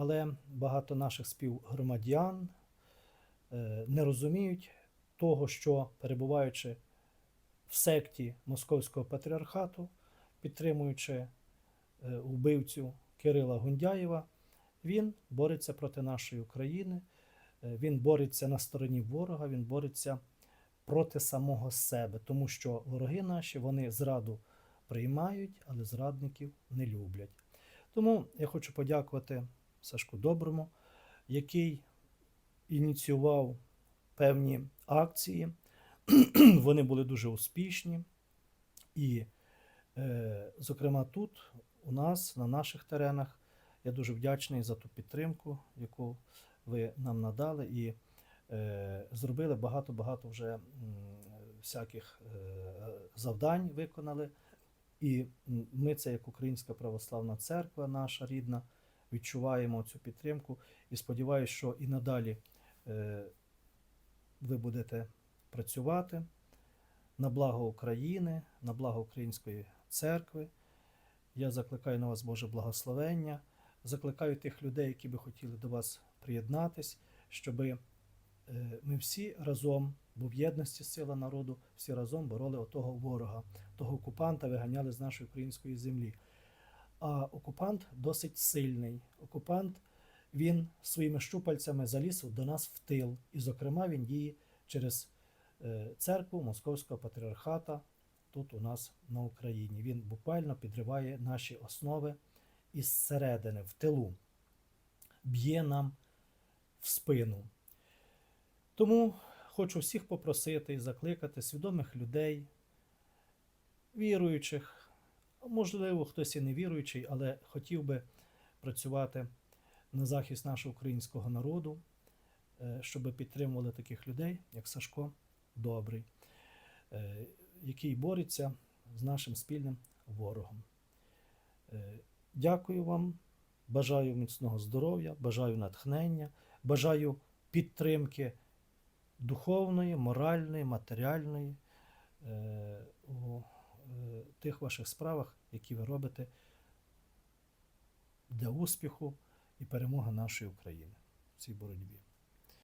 але багато наших співгромадян е, не розуміють того, що перебуваючи в секті Московського патріархату, підтримуючи е, вбивцю Кирила Гундяєва, він бореться проти нашої України, е, він бореться на стороні ворога, він бореться проти самого себе, тому що вороги наші вони зраду приймають, але зрадників не люблять. Тому я хочу подякувати Сашку Доброму, який ініціював певні акції. Вони були дуже успішні. І, е, зокрема, тут, у нас, на наших теренах, я дуже вдячний за ту підтримку, яку ви нам надали, і е, зробили багато-багато вже всяких е, завдань виконали. І ми, це як Українська православна церква, наша рідна, відчуваємо цю підтримку і сподіваюся, що і надалі е, ви будете працювати на благо України, на благо Української церкви. Я закликаю на вас Боже благословення, закликаю тих людей, які би хотіли до вас приєднатись, щоб ми всі разом, бо в єдності сила народу, всі разом бороли отого ворога, того окупанта виганяли з нашої української землі. А окупант досить сильний. Окупант він своїми щупальцями заліз до нас в тил. І, зокрема, він діє через е, церкву Московського патріархата тут у нас на Україні. Він буквально підриває наші основи із середини, в тилу, б'є нам в спину. Тому хочу всіх попросити і закликати свідомих людей, віруючих, можливо, хтось і не віруючий, але хотів би працювати на захист нашого українського народу, е, щоб підтримували таких людей, як Сашко Добрий, е, який бореться з нашим спільним ворогом. Е, Дякую вам, бажаю міцного здоров'я, бажаю натхнення, бажаю підтримки духовної, моральної, матеріальної тих ваших справах, які ви робите для успіху і перемоги нашої України в цій боротьбі.